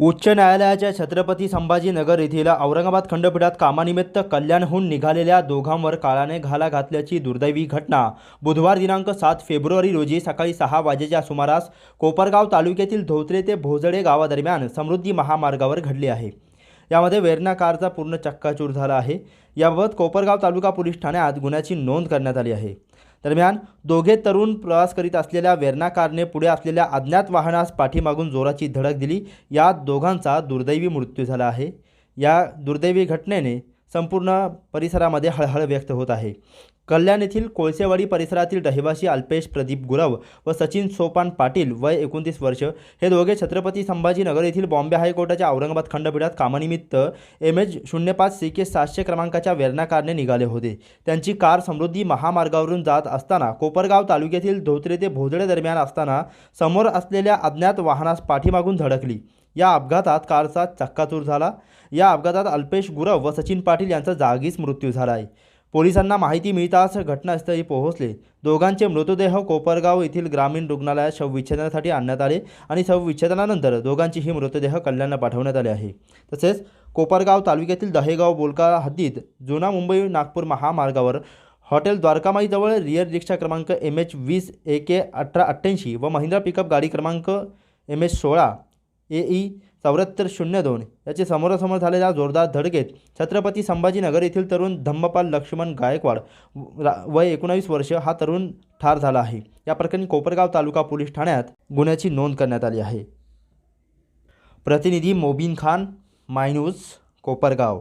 उच्च न्यायालयाच्या छत्रपती संभाजीनगर येथील औरंगाबाद खंडपीठात कामानिमित्त कल्याणहून निघालेल्या दोघांवर काळाने घाला घातल्याची दुर्दैवी घटना. बुधवार दिनांक सात फेब्रुवारी रोजी सकाळी सहा वाजेच्या सुमारास कोपरगाव तालुक्यातील धोत्रे ते भोजडे गावादरम्यान समृद्धी महामार्गावर घडली आहे. यामध्ये वेरणा कारचा पूर्ण चक्काचूर झाला आहे. याबाबत कोपरगाव तालुका पोलीस ठाण्यात गुन्ह्याची नोंद करण्यात आली आहे. दरम्यान दोघे तरुण प्रवास करीत असलेल्या वेरणा कारने पुढे असलेल्या अज्ञात वाहनास पाठीमागून जोराची धडक दिली. यात दोघांचा दुर्दैवी मृत्यू झाला आहे. या दुर्दैवी घटनेने संपूर्ण परिसरामध्ये हळहळ व्यक्त होत आहे. कल्याण येथील कोळसेवाडी परिसरातील रहिवासी अल्पेश प्रदीप गुरव व सचिन सोपान पाटील वय एकोणतीस वर्ष हे दोघे छत्रपती संभाजीनगर येथील बॉम्बे हायकोर्टाच्या औरंगाबाद खंडपीठात कामानिमित्त एम एच शून्य पाच सी के सातशे क्रमांकाच्या वेरणा कारने निघाले होते. त्यांची कार समृद्धी महामार्गावरून जात असताना कोपरगाव तालुक्यातील धोत्रे ते भोजडे दरम्यान असताना समोर असलेल्या अज्ञात वाहनास पाठीमागून धडकली. या अपघातात कारचा चक्काचूर झाला. या अपघातात अल्पेश गुरव व सचिन पाटील यांचा जागीच मृत्यू झाला आहे पोलिसांना माहिती मिळताच घटनास्थळी पोहोचले. दोघांचे मृतदेह कोपरगाव येथील ग्रामीण रुग्णालयात शवविच्छेदनासाठी आणण्यात आले आणि शवविच्छेदनानंतर दोघांचेही मृतदेह कल्याणला पाठवण्यात आले आहे. तसेच कोपरगाव तालुक्यातील दहेगाव बोलका हद्दीत जुना मुंबई नागपूर महामार्गावर हॉटेल द्वारकामाईजवळ रिअर रिक्षा क्रमांक एम एच वीस ए के अठरा अठ्ठ्याऐंशी व महिंद्रा पिकअप गाडी क्रमांक एम एच सोळा ए ई चौऱ्याहत्तर शून्य दोन याचे समोरासमोर झालेल्या जोरदार धडकेत छत्रपती संभाजीनगर येथील तरुण धम्मपाल लक्ष्मण गायकवाड वय एकोणावीस वर्ष हा तरुण ठार झाला आहे. या प्रकरणी कोपरगाव तालुका पोलीस ठाण्यात गुन्ह्याची नोंद करण्यात आली आहे. प्रतिनिधी मोबीन खान मायनूस कोपरगाव.